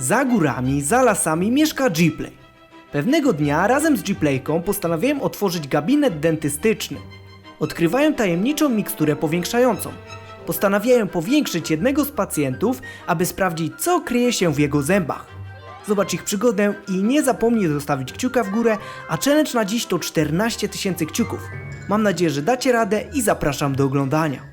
Za górami, za lasami mieszka Gplay. Pewnego dnia razem z Gplayką postanowiłem otworzyć gabinet dentystyczny. Odkrywają tajemniczą miksturę powiększającą. Postanawiają powiększyć jednego z pacjentów, aby sprawdzić, co kryje się w jego zębach. Zobacz ich przygodę i nie zapomnij zostawić kciuka w górę, a challenge na dziś to 14 tysięcy kciuków. Mam nadzieję, że dacie radę i zapraszam do oglądania.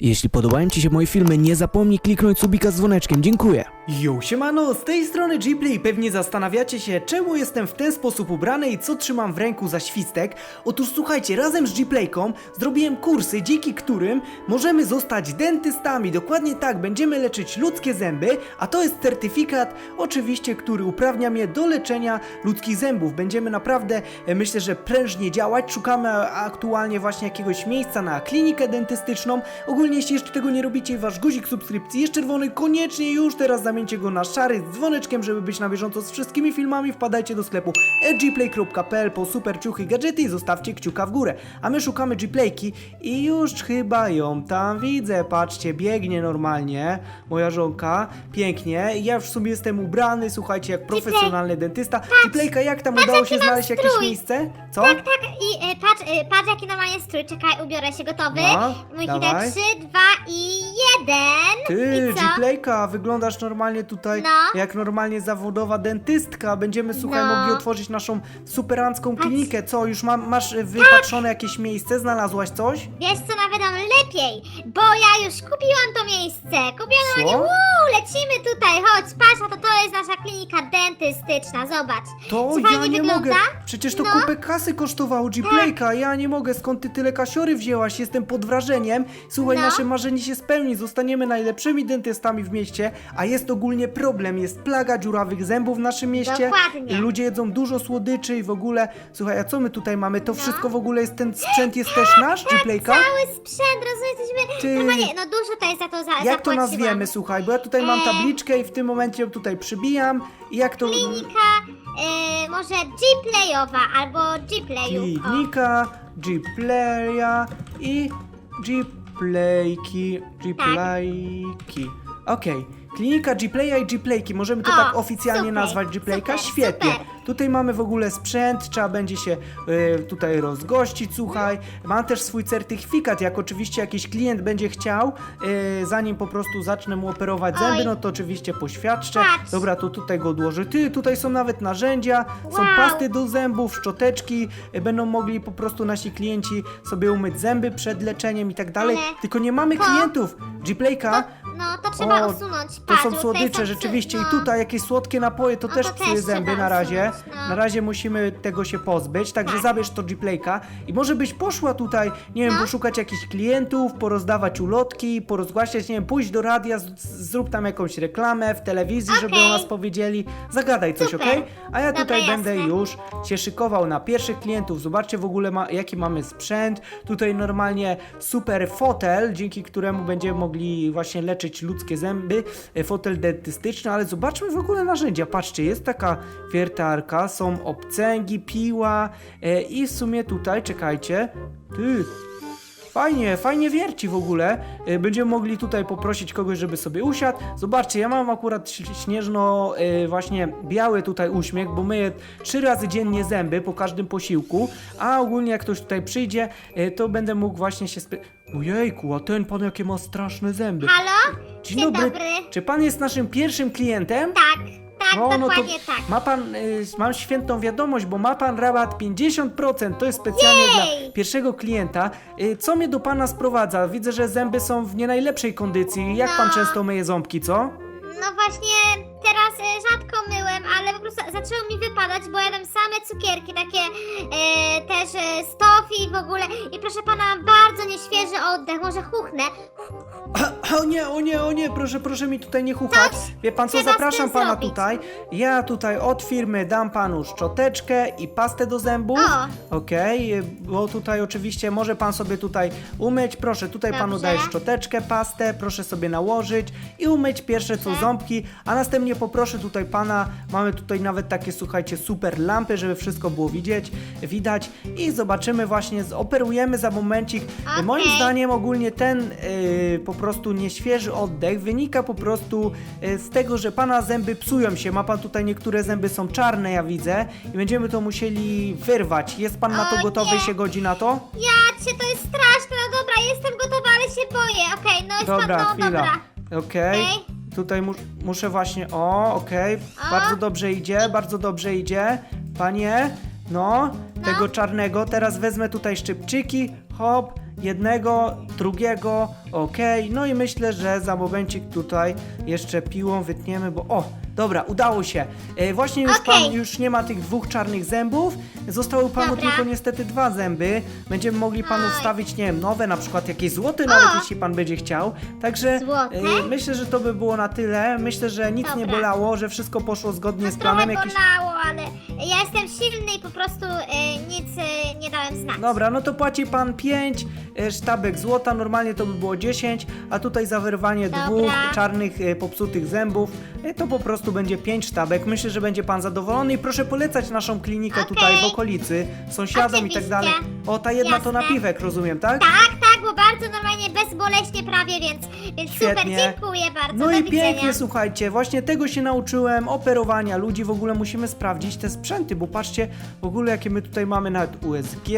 Jeśli podobają Ci się moje filmy, nie zapomnij kliknąć subika z dzwoneczkiem. Dziękuję. Yo, siemano, z tej strony Gplay. Pewnie zastanawiacie się, czemu jestem w ten sposób ubrany i co trzymam w ręku za świstek. Otóż słuchajcie, razem z Gplayką zrobiłem kursy, dzięki którym możemy zostać dentystami. Dokładnie tak, będziemy leczyć ludzkie zęby, a to jest certyfikat, oczywiście, który uprawnia mnie do leczenia ludzkich zębów. Będziemy naprawdę, e, myślę, że prężnie działać. Szukamy aktualnie właśnie jakiegoś miejsca na klinikę dentystyczną. Ogólnie, jeśli jeszcze tego nie robicie, wasz guzik subskrypcji jest czerwony, koniecznie już teraz zamieńcie go na szary z dzwoneczkiem, żeby być na bieżąco z wszystkimi filmami. Wpadajcie do sklepu gplay.pl po super ciuchy gadżety i zostawcie kciuka w górę. A my szukamy Gplayki i już chyba ją tam widzę. Patrzcie, biegnie normalnie moja żonka, pięknie. Ja już w sumie jestem ubrany, słuchajcie, jak profesjonalny dentysta. Gplayka, jak tam udało się mam znaleźć jakieś strój. miejsce? Co? Tak, tak, i e, patrz, e, patrz jaki normalnie strój, czekaj, ubiorę się, gotowy? No, Mój dawaj. hitek 3, 2 i 1. Ty, I co? Gplayka, wyglądasz normalnie tutaj No. jak normalnie zawodowa dentystka. Będziemy, słuchaj, No. mogli otworzyć naszą superancką klinikę. Co, już ma, masz e, wypatrzone jakieś miejsce? Znalazłaś coś? Wiesz co, nawet nam lepiej, bo ja już kupiłam to miejsce. Kupiłam Co? normalnie, uuu, lecimy tutaj, chodź, patrz, a to to jest nasza klinika dentystyczna, zobacz. To Co ja fajnie nie wygląda? mogę. Przecież to No. Tak. kupę kasy kosztowało Gplayka. Ja nie mogę. Skąd ty tyle kasiory wzięłaś? Jestem pod wrażeniem. Słuchaj, No. nasze marzenie się spełni. Zostaniemy najlepszymi dentystami w mieście, a jest ogólnie problem. Jest plaga dziurawych zębów w naszym mieście. Dokładnie. Ludzie jedzą dużo słodyczy i w ogóle. Słuchaj, a co my tutaj mamy? To No. wszystko w ogóle jest ten sprzęt jest też nasz, Gplayka? Cały sprzęt, rozumiesz, jesteśmy, Ty. normalnie, no dużo to jest za to za, Jak to zapłaciłam. nazwiemy, słuchaj, bo ja tutaj mam E. tabliczkę i w tym momencie ją tutaj przybijam. I jak to. Klinika, e, może G-Playowa albo G-Playu. o. Klinika, Gplaya i Gplayki, Gplayki. Okej, klinika Gplaya i Gplayki. Możemy to O, tak oficjalnie super, nazwać Gplayka? super, Świetnie. super. Tutaj mamy w ogóle sprzęt, trzeba będzie się y, tutaj rozgościć, słuchaj. Mam też swój certyfikat, jak oczywiście jakiś klient będzie chciał, y, zanim po prostu zacznę mu operować zęby, Oj. no to oczywiście poświadczę. Patrz. Dobra, to tutaj go odłożę. Ty, tutaj są nawet narzędzia, są Wow. pasty do zębów, szczoteczki, y, będą mogli po prostu nasi klienci sobie umyć zęby przed leczeniem i tak dalej. Ale Tylko nie mamy klientów. Gplayka, No, to trzeba O, usunąć. to Patrz, są bo słodycze, rzeczywiście. no. I tutaj jakieś słodkie napoje, to No też to psuje też zęby trzeba na razie. usunąć, no. Na razie musimy tego się pozbyć, także Tak. zabierz to Gplayka. I może byś poszła tutaj, nie wiem, No. poszukać jakichś klientów, porozdawać ulotki, porozgłaśniać, nie wiem, pójść do radia, z- z- zrób tam jakąś reklamę w telewizji, żeby o Okej. nas powiedzieli. Zagadaj coś, Super. okej? A ja Dobra, tutaj będę jasne. już się szykował na pierwszych klientów. Zobaczcie w ogóle, ma, jaki mamy sprzęt. Tutaj normalnie super fotel, dzięki któremu będziemy mogli właśnie leczyć ludzkie zęby. E, Fotel dentystyczny, ale zobaczmy w ogóle narzędzia. Patrzcie, jest taka wiertarka, są obcęgi, piła e, i w sumie tutaj, czekajcie, ty, Fajnie, fajnie wierci w ogóle. E, Będziemy mogli tutaj poprosić kogoś, żeby sobie usiadł. Zobaczcie, ja mam akurat śnieżno właśnie biały tutaj uśmiech, bo myję trzy razy dziennie zęby po każdym posiłku, a ogólnie jak ktoś tutaj przyjdzie, to będę mógł właśnie się. Ojejku, a ten pan jakie ma straszne zęby. Halo? Dzień dobry. Czy pan jest naszym pierwszym klientem? Tak, tak, O, no to dokładnie tak. ma pan, y, mam świętą wiadomość, bo ma pan rabat 50%, to jest specjalnie Jej! dla pierwszego klienta. Y, co mnie do pana sprowadza? Widzę, że zęby są w nie najlepszej kondycji. Jak pan no. często myje ząbki, co? No właśnie, teraz y, rzadko myłem, ale po prostu zaczęło mi wypadać, bo jadłem same cukierki, takie y, też y, 100 krwi w ogóle i proszę pana, mam bardzo nieświeży oddech, może chuchnę. O nie, o nie, o nie, proszę, proszę mi tutaj nie chuchać. Wie pan co, trzeba z zapraszam tym pana zrobić? tutaj. Ja tutaj od firmy dam panu szczoteczkę i pastę do zębów. O. Okej, bo tutaj oczywiście może pan sobie tutaj umyć. Proszę, tutaj panu Dobrze. daję szczoteczkę, pastę, proszę sobie nałożyć i umyć pierwsze co ząbki, a następnie poproszę tutaj pana, mamy tutaj nawet takie, słuchajcie, super lampy, żeby wszystko było widzieć, widać i zobaczymy właśnie, zoperujemy za momencik. Okej. Moim zdaniem ogólnie ten y, po prostu nieświeży oddech wynika po prostu y, z tego, że pana zęby psują się. Ma pan tutaj niektóre zęby są czarne, ja widzę, i będziemy to musieli wyrwać. Jest pan na to O gotowy nie. się godzi na to? Ja cię, to jest straszne, no dobra, jestem gotowa, ale się boję. Okej, no jest Dobra, no chwila. dobra. Okej. Okej. Tutaj mu muszę właśnie. O, okej. O. Bardzo dobrze idzie, bardzo dobrze idzie. Panie, no, tego czarnego. Teraz wezmę tutaj szczypczyki. Hop, jednego, drugiego. Okej. No i myślę, że za momencik tutaj jeszcze piłą wytniemy, bo o, dobra, udało się. E, właśnie już Okej. pan już nie ma tych dwóch czarnych zębów. Zostały panu Dobra. tylko niestety dwa zęby. Będziemy mogli panu Oj. wstawić, nie wiem, nowe, na przykład jakieś złote nawet, O. jeśli pan będzie chciał. Także Złote? e, myślę, że to by było na tyle. Myślę, że nic nie Dobra. bolało, że wszystko poszło zgodnie z No trochę planem. Jakiś... bolało, ale ja jestem silny i po prostu e, nic e, nie dałem znać. Dobra, no to płaci pan 5 sztabek złota, normalnie to by było 10, a tutaj za wyrwanie Dobra. dwóch czarnych e, popsutych zębów, e, to po prostu będzie 5 sztabek. Myślę, że będzie pan zadowolony i proszę polecać naszą klinikę tutaj w okolicy, sąsiadom i tak Oczywiście. dalej. O, ta jedna to Jasne. napiwek, rozumiem, tak? Tak, tak, bo bardzo normalnie bezboleśnie prawie, więc, więc super, Świetnie. dziękuję bardzo. No do i widzenia. pięknie, słuchajcie, właśnie tego się nauczyłem, operowania ludzi, w ogóle musimy sprawdzić te sprzęty, bo patrzcie w ogóle jakie my tutaj mamy nawet USG,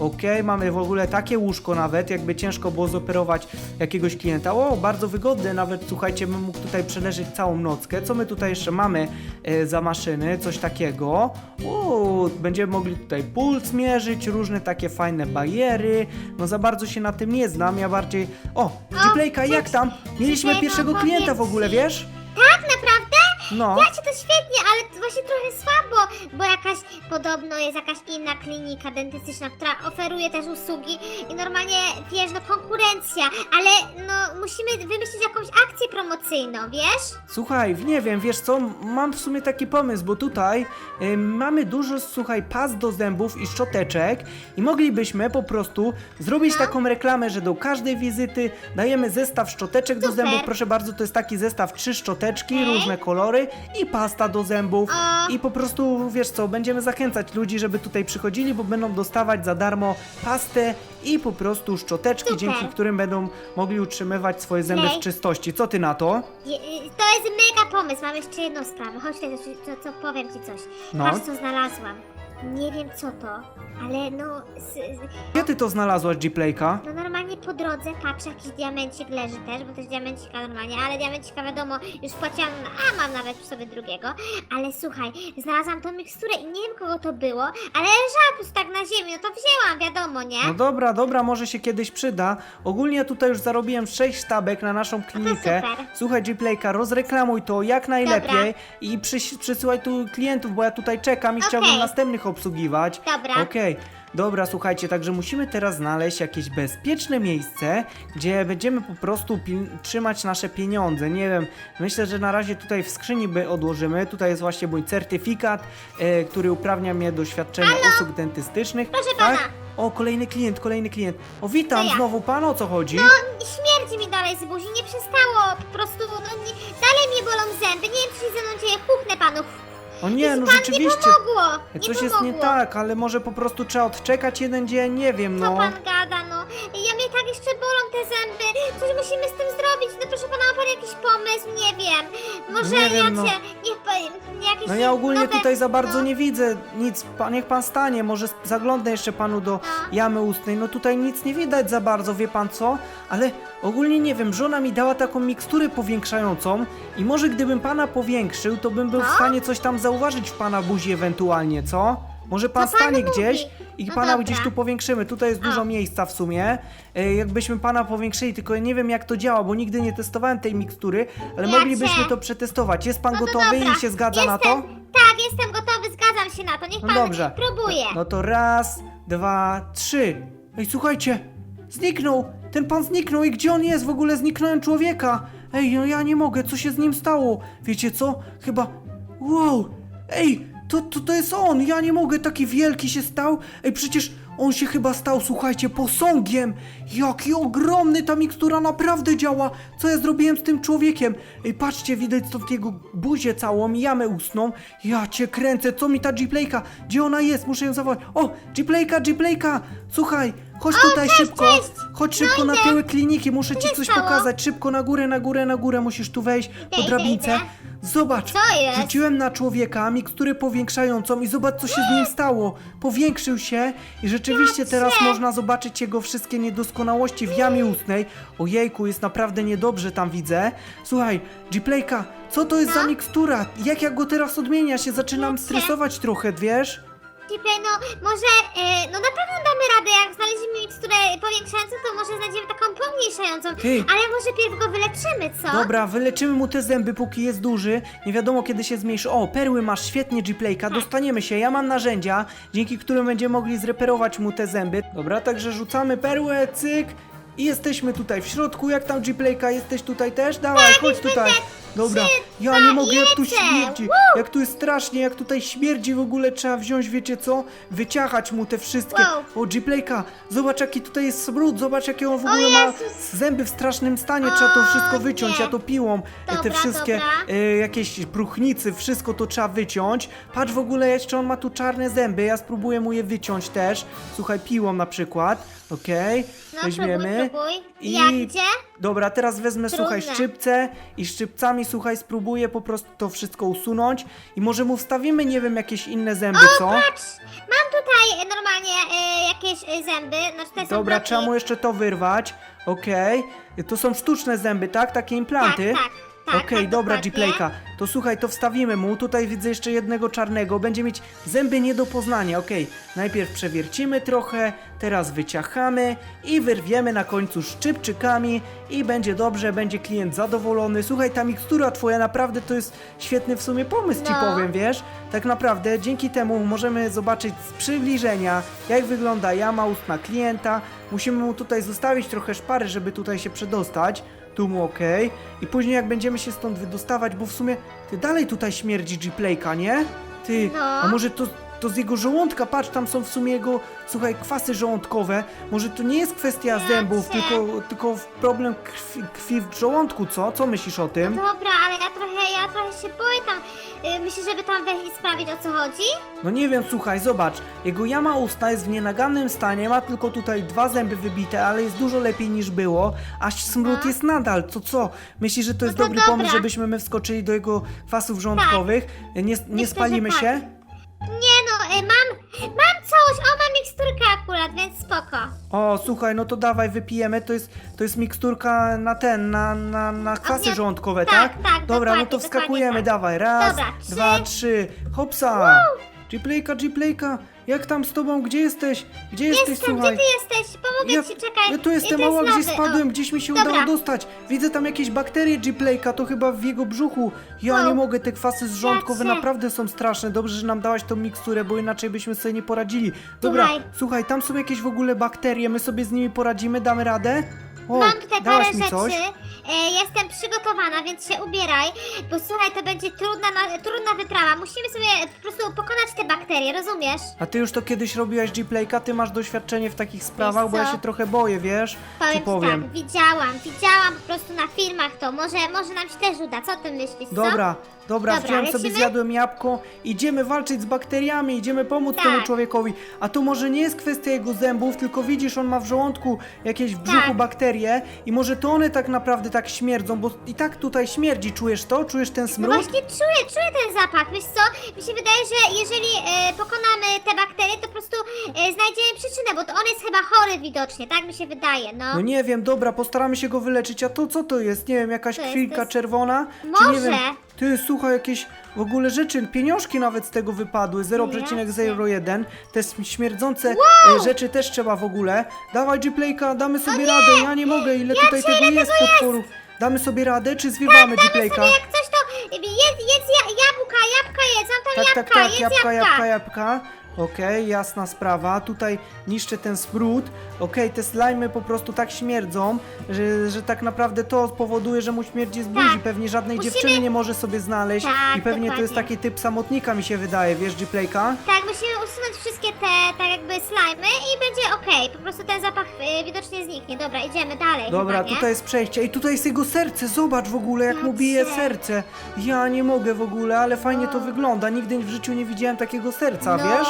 ok, mamy w ogóle takie łóżko nawet, jakby ciężko było zoperować jakiegoś klienta, o, bardzo wygodne, nawet słuchajcie, bym mógł tutaj przeleżeć całą nockę, co my tutaj jeszcze mamy e, za maszyny, coś takiego, o, będziemy mogli tutaj puls mierzyć, różne takie fajne bariery, no za bardzo się na tym nie znam, ja bardziej, o, Gplayka, jak tam? Mieliśmy pierwszego klienta w ogóle, wiesz? Tak, naprawdę? No. Ja cię to świetnie, ale to właśnie trochę słabo, bo jakaś, podobno jest jakaś inna klinika dentystyczna, która oferuje też usługi i normalnie, wiesz, no konkurencja, ale no musimy wymyślić jakąś akcję promocyjną, wiesz? Słuchaj, nie wiem, wiesz co, mam w sumie taki pomysł, bo tutaj y, mamy dużo, słuchaj, pas do zębów i szczoteczek i moglibyśmy po prostu zrobić No. taką reklamę, że do każdej wizyty dajemy zestaw szczoteczek do Super. zębów, proszę bardzo, to jest taki zestaw, trzy szczoteczki, różne kolory i pasta do zębów O. i po prostu, wiesz co, będziemy zachęcać ludzi, żeby tutaj przychodzili, bo będą dostawać za darmo pastę i po prostu szczoteczki, Super. dzięki którym będą mogli utrzymywać swoje zęby w czystości. Co ty na to? Je- To jest mega pomysł, mam jeszcze jedną sprawę, chodź tutaj, co, co powiem ci coś. No. Patrz co znalazłam. Nie wiem co to, ale no, s, Gdzie ty to znalazłaś, G-Playka? no normalnie po drodze, patrz jakiś diamencik leży też, bo też diamencika normalnie, ale diamencika wiadomo, już płaciłam, a mam nawet przy sobie drugiego, ale słuchaj, znalazłam tą miksturę i nie wiem kogo to było, ale leżała po prostu tak na ziemi, no to wzięłam, wiadomo, nie? No dobra, dobra, może się kiedyś przyda. Ogólnie tutaj już zarobiłem 6 sztabek na naszą klinikę. super. Słuchaj, G-Playka, rozreklamuj to jak najlepiej i przys- przysyłaj tu klientów, bo ja tutaj czekam i chciałbym następnych obsługiwać. Dobra. Okej. Dobra, słuchajcie, także musimy teraz znaleźć jakieś bezpieczne miejsce, gdzie będziemy po prostu pil- trzymać nasze pieniądze. Nie wiem, myślę, że na razie tutaj w skrzyni by odłożymy. Tutaj jest właśnie mój certyfikat, e, który uprawnia mnie do świadczenia usług dentystycznych. Proszę tak? pana. O, kolejny klient, kolejny klient. O, witam To ja. znowu pan, o co chodzi? No, śmierdzi mi dalej z buzi, nie przestało, po prostu, no, nie, dalej mnie bolą zęby, nie wiem co się ze mną dzieje, puchnę panu. O nie, no rzeczywiście. nie pomogło, nie Coś jest pomogło. nie tak, ale może po prostu trzeba odczekać jeden dzień, nie wiem, Co no. pan gada, no? Ja mnie tak jeszcze bolą te zęby. Coś musimy z tym zrobić. No proszę pana, ma pan jakiś pomysł? Nie wiem. Może Nie wiem, ja no. cię... Niech pan... Jakieś No ja ogólnie nowe- tutaj za bardzo no. nie widzę nic, pa, niech pan stanie, może sp- zaglądnę jeszcze panu do jamy ustnej, no tutaj nic nie widać za bardzo, wie pan co? Ale ogólnie nie wiem, żona mi dała taką miksturę powiększającą i może gdybym pana powiększył, to bym był w stanie coś tam zauważyć w pana buzi ewentualnie, co? Może pan Co pan stanie mówi? gdzieś i No pana dobra. gdzieś tu powiększymy. Tutaj jest dużo miejsca w sumie. E, jakbyśmy pana powiększyli, tylko ja nie wiem jak to działa, bo nigdy nie testowałem tej mikstury, ale Ja moglibyśmy cię. to przetestować. Jest pan No to gotowy dobra. i się zgadza na to? Jestem- Tak, jestem gotowy, zgadzam się na to. Niech No pan dobrze. próbuje. No to raz, dwa, trzy. Ej, słuchajcie, zniknął. Ten pan zniknął i gdzie on jest? W ogóle zniknąłem człowieka. Ej, no ja nie mogę, co się z nim stało? Wiecie co? Chyba... Wow! Ej, to, to, to jest on, ja nie mogę, taki wielki się stał. Ej, przecież on się chyba stał, słuchajcie, posągiem. Jaki ogromny, ta mikstura naprawdę działa. Co ja zrobiłem z tym człowiekiem? Ej, patrzcie, widać stąd jego buzię całą, jamę ustną. Ja cię kręcę, co mi ta G-Playka? Gdzie ona jest? Muszę ją zawołać. O, G-Playka, G-Playka! Słuchaj, chodź tutaj szybko. Chodź szybko na tyły kliniki, muszę ci coś stało? pokazać. Szybko na górę, na górę, na górę. Musisz tu wejść po idę, drabince. idę. Zobacz, Co jest? rzuciłem na człowieka miksturę powiększającą i zobacz, co się z nim stało. Powiększył się i rzeczywiście teraz można zobaczyć jego wszystkie niedoskonałości w jamie ustnej. Ojejku, jest naprawdę niedobrze tam widzę. Słuchaj, G-Playka, co to jest za No? mikstura? Jak ja go teraz odmienia? Się zaczynam stresować trochę, wiesz? Cipy, no może, e, no na pewno damy radę, jak znaleźliśmy miksturę powiększającą, to może znajdziemy taką pomniejszającą, Ty. ale może pierw go wyleczymy, co? Dobra, wyleczymy mu te zęby, póki jest duży. Nie wiadomo, kiedy się zmniejszy. O, perły masz, świetnie, G-Playka. Dostaniemy się. Ja mam narzędzia, dzięki którym będziemy mogli zreperować mu te zęby. Dobra, także rzucamy perłę, cyk. I jesteśmy tutaj w środku. Jak tam G-Playka? Jesteś tutaj też? Dawaj, chodź tutaj. Dobra, ja nie mogę, jak tu lecę. śmierdzi. Jak tu jest strasznie, jak tutaj śmierdzi w ogóle trzeba wziąć, wiecie co? Wyciachać mu te wszystkie. Wow. O, G-Playka, zobacz jaki tutaj jest smród, zobacz jakie on w ogóle ma Jezus. zęby w strasznym stanie. Trzeba to O, wszystko wyciąć, nie. ja to piłą. e, te Dobra, wszystkie dobra. e, jakieś bruchnicy, wszystko to trzeba wyciąć. Patrz w ogóle jeszcze on ma tu czarne zęby, ja spróbuję mu je wyciąć też. Słuchaj, piłą na przykład. Okej, No weźmiemy. próbuj, próbuj. I- Jak idzie? Dobra, teraz wezmę, słuchaj, Trudne. szczypce i szczypcami, słuchaj, spróbuję po prostu to wszystko usunąć i może mu wstawimy, nie wiem, jakieś inne zęby, co? Patrz, mam tutaj e, normalnie e, jakieś e, zęby, znaczy to są Dobra, bloki. trzeba mu jeszcze to wyrwać. Okej. To są sztuczne zęby, tak? Takie implanty? Tak, tak, Okej, tak, dobra, dokładnie. G-Playka. To słuchaj, to wstawimy mu. Tutaj widzę jeszcze jednego czarnego. Będzie mieć zęby nie do poznania. Okej, najpierw przewiercimy trochę, teraz wyciachamy i wyrwiemy na końcu szczypczykami i będzie dobrze, będzie klient zadowolony. Słuchaj, ta mikstura twoja naprawdę to jest świetny w sumie pomysł, ci No. powiem, wiesz? Tak naprawdę dzięki temu możemy zobaczyć z przybliżenia, jak wygląda jama ustna klienta. Musimy mu tutaj zostawić trochę szpary, żeby tutaj się przedostać. Tu mu ok. I później jak będziemy się stąd wydostawać, bo w sumie ty dalej tutaj śmierdzi G-Playka, nie? Ty, No. a może to, to z jego żołądka, patrz, tam są w sumie jego, słuchaj, kwasy żołądkowe. Może to nie jest kwestia zębów, tylko, tylko problem krwi, krwi w żołądku, co? Co myślisz o tym? Dobra, ale ja trochę, ja trochę się boję tam. Y, myślisz, żeby tam wejść i sprawdzić o co chodzi? No nie wiem, słuchaj, zobacz. Jego jama ustna jest w nienagannym stanie, ma tylko tutaj dwa zęby wybite, ale jest dużo lepiej niż było, a smród No. jest nadal. Co co? Myślisz, że to jest to dobry dobra. pomysł, żebyśmy my wskoczyli do jego kwasów żołądkowych? Nie, nie Myślę, że spalimy tak. się? Akurat, więc spoko. O, słuchaj, no to dawaj, wypijemy. To jest, to jest miksturka na ten, na, na, na kwasy żołądkowe, tak, tak? tak, Dobra, no dokładnie, to wskakujemy, tak. dawaj. Raz, Dobra, trzy. dwa, trzy. Hopsa! G-Playka, G-Playka, jak tam z tobą? Gdzie jesteś? Gdzie jesteś, Jestem, słuchaj? gdzie ty jesteś? Pomogę Ja, ci, czekaj. ja tu jestem mała, gdzieś spadłem, gdzieś mi się Dobra. udało dostać. Widzę tam jakieś bakterie G-Playka, to chyba w jego brzuchu. Ja Wow. nie mogę, te kwasy żołądkowe cię. naprawdę są straszne. Dobrze, że nam dałaś tą miksturę, bo inaczej byśmy sobie nie poradzili. Dobra, Słuchaj. słuchaj, tam są jakieś w ogóle bakterie, my sobie z nimi poradzimy, damy radę? O, Mam tutaj parę dałaś mi rzeczy. coś? E, jestem przygotowana, więc się ubieraj, bo słuchaj, to będzie trudna, na, trudna wyprawa. Musimy sobie po prostu pokonać te bakterie, rozumiesz? A ty już to kiedyś robiłaś G-Playka, ty masz doświadczenie w takich sprawach, bo ja co? się trochę boję, wiesz? Powiem Ci ci powiem. tak, widziałam, widziałam po prostu na filmach to. Może, może nam się też uda, co ty myślisz, co? Dobra, dobra, Dobra, wziąłem sobie, lecimy? zjadłem jabłko, idziemy walczyć z bakteriami, idziemy pomóc Tak. temu człowiekowi. A to może nie jest kwestia jego zębów, tylko widzisz, on ma w żołądku jakieś w brzuchu Tak. bakterie i może to one tak naprawdę tak śmierdzą, bo i tak tutaj śmierdzi, czujesz to? Czujesz ten No smród? właśnie czuję, czuję ten zapach, wiesz co? Mi się wydaje, że jeżeli e, pokonamy te bakterie, to po prostu e, znajdziemy przyczynę, bo to on jest chyba chory widocznie, tak mi się wydaje, no. No nie wiem, dobra, postaramy się go wyleczyć, a to co to jest? Nie wiem, jakaś To jest- jest- czerwona? Czy nie Może. wiem, ty, słuchaj, jakieś w ogóle rzeczy, pieniążki nawet z tego wypadły, 0,01. Te sm- śmierdzące e, rzeczy też trzeba w ogóle. Dawaj, G-Playka, damy sobie radę, ja nie mogę, ile tutaj cię, tego jest tego potworów. Damy sobie radę, czy zwiewamy G-Playka? Sobie jak coś to jedz, jedz ja, jabłka, jabłka jedz, mam tam Tak, tak, jabłka, tak, jedz jabłka, jabłka. jabłka, jabłka. Okej, jasna sprawa. Tutaj niszczę ten smród. Okej, te slajmy po prostu tak śmierdzą, że, że tak naprawdę to powoduje, że mu śmierdzi z buzi. Tak. Pewnie żadnej Musimy- dziewczyny nie może sobie znaleźć. Tak, I pewnie to jest dokładnie. taki typ samotnika, mi się wydaje, wiesz, G-Playka? Tak, musimy usunąć wszystkie te, tak jakby slajmy i będzie okej. Po prostu ten zapach y, widocznie zniknie. Dobra, idziemy dalej. Dobra, chyba, nie? tutaj jest przejście. I tutaj jest jego serce. Zobacz w ogóle, jak mu bije Patrzę. serce. Ja nie mogę w ogóle, ale fajnie to No. wygląda. Nigdy w życiu nie widziałem takiego serca, no, wiesz?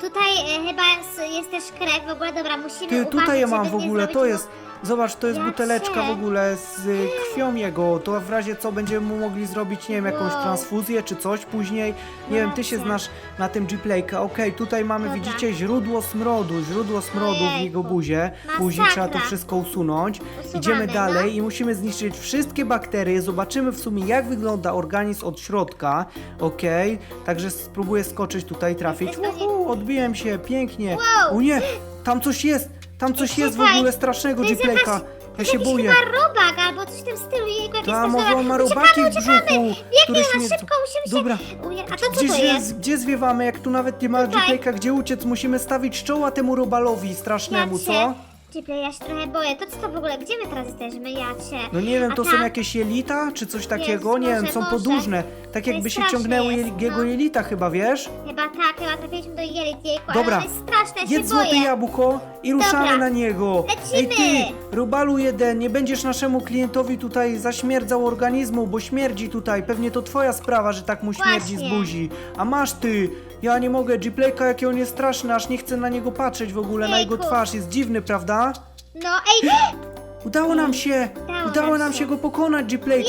Tutaj y, chyba jest, jest też krew w ogóle. Dobra, musimy Ty, uważać, tutaj ja mam żeby w nie ogóle, zrobić to mu- jest. Zobacz, to jest buteleczka w ogóle z krwią jego. To w razie co będziemy mu mogli zrobić, nie wiem, jakąś transfuzję czy coś później. Nie wiem, ty się znasz na tym G-Playka. Okej, tutaj mamy, widzicie, źródło smrodu. Źródło smrodu w jego buzie. Później trzeba to wszystko usunąć. Idziemy dalej no. i musimy zniszczyć wszystkie bakterie. Zobaczymy w sumie, jak wygląda organizm od środka. Okej, także spróbuję skoczyć tutaj, trafić. Uhu, odbiłem się, pięknie. O nie, tam coś jest. Tam coś jest w Czekaj, ogóle strasznego, to jest G-Playka. jakaś- Ja To się jakiś boję. chyba robak albo coś w tym stylu. Jejku, jak Ta, może on ma robaki w brzuchu, które Biegnie na śmierdzą. szybko, musimy się... Dobra, Uje, a to co gdzie, to zwie, jest? gdzie zwiewamy, jak tu nawet nie ma Tutaj. G-Playka, gdzie uciec? Musimy stawić czoła temu robalowi strasznemu, co? Cieple, ja się trochę boję. To co to w ogóle? Gdzie my teraz jesteśmy? Ja cię. No nie wiem, A to są tam? jakieś jelita, czy coś takiego? Nie wiem, może, są może. podłużne. Tak jakby się straszne ciągnęły jego no. jelita chyba, wiesz? Chyba tak, chyba trafiliśmy do jelit jejku, Dobra. ale to jest straszne, ja się Jedz złote boję. jabłko i ruszamy Dobra. na niego. Ej Lecimy. ty, Rubalu jeden, nie będziesz naszemu klientowi tutaj zaśmierdzał organizmu, bo śmierdzi tutaj. Pewnie to twoja sprawa, że tak mu śmierdzi z Właśnie. buzi. A masz ty. Ja nie mogę, G-Playka jaki on jest straszny, aż nie chcę na niego patrzeć w ogóle, na jego twarz. Jest dziwny, prawda? No ej, Udało nam się! Udało nam się. go pokonać! Jej!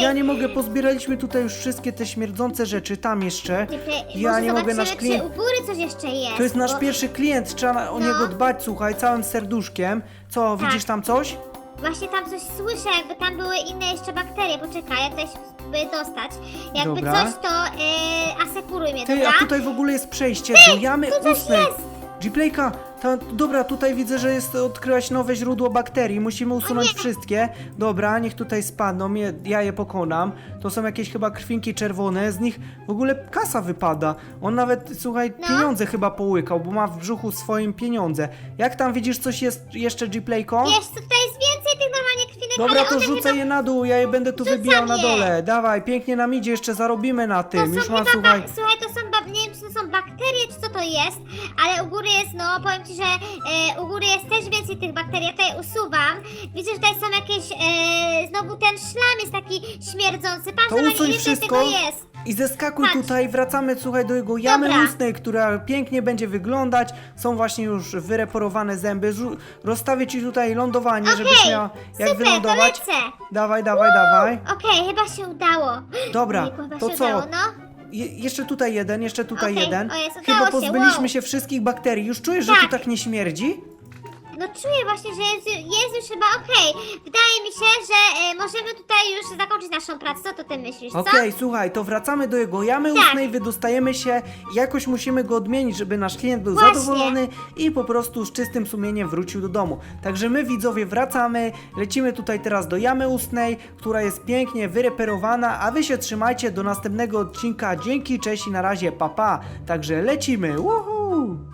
Ja nie mogę, pozbieraliśmy tutaj już wszystkie te śmierdzące rzeczy, tam jeszcze. Ja nie mogę, nasz klient... u góry coś jeszcze jest. To jest nasz bo- pierwszy klient, trzeba na- o No. niego dbać, słuchaj, całym serduszkiem. Co, Tak. widzisz tam coś? Właśnie tam coś słyszę, jakby tam były inne jeszcze bakterie. Poczekaj, ja się spróbuję dostać. Jakby Dobra. coś, to yy, asekuruj mnie, Ty, dobra? a tutaj w ogóle jest przejście do jamy tu coś ustnej. jest! Ta, dobra, tutaj widzę, że jest, odkryłaś nowe źródło bakterii. Musimy usunąć wszystkie. Dobra, niech tutaj spadną, je, ja je pokonam. To są jakieś chyba krwinki czerwone, z nich w ogóle kasa wypada. On nawet, słuchaj, No. pieniądze chyba połykał, bo ma w brzuchu swoim pieniądze. Jak tam widzisz coś jest jeszcze, G-Playko? Wiesz, co tutaj jest więcej tych normalnie krwinek, Dobra, ale to one rzucę chyba... je na dół, ja je będę tu Rzucam wybijał na je. dole. Dawaj, pięknie nam idzie, jeszcze zarobimy na To tym. są Już mam, chyba, słuchaj. słuchaj, to są, to jest, ale u góry jest, no, powiem Ci, że e, u góry jest też więcej tych bakterii, ja tutaj usuwam. Widzę, że tutaj są jakieś, e, znowu ten szlam jest taki śmierdzący, patrz, To zobacz, usuń ile wszystko tego jest. i zeskakuj Patrz. tutaj, wracamy słuchaj do jego jamy Dobra. ustnej, która pięknie będzie wyglądać. Są właśnie już wyreperowane zęby. Żu- rozstawię ci tutaj lądowanie, żebyś Okej, miał jak super, wylądować. to lecę. Dawaj, dawaj, dawaj. Okej, chyba się udało. Dobra, Ojejku, chyba to się co? udało, no. Je, jeszcze tutaj jeden, jeszcze tutaj Okej, jeden. o udało Chyba się, pozbyliśmy wow. się wszystkich bakterii. Już czujesz, że Tak. tu tak nie śmierdzi? No czuję właśnie, że jest, jest już chyba okej. Wydaje mi się, że e, możemy tutaj już zakończyć naszą pracę. Co tu ty myślisz, co? Okej, słuchaj, to wracamy do jego jamy Tak. ustnej, wydostajemy się, jakoś musimy go odmienić, żeby nasz klient był Właśnie. zadowolony i po prostu z czystym sumieniem wrócił do domu. Także my widzowie wracamy, lecimy tutaj teraz do jamy ustnej, która jest pięknie wyreperowana, a wy się trzymajcie do następnego odcinka. Dzięki, cześć i na razie, papa. Pa. Także lecimy. Uhu.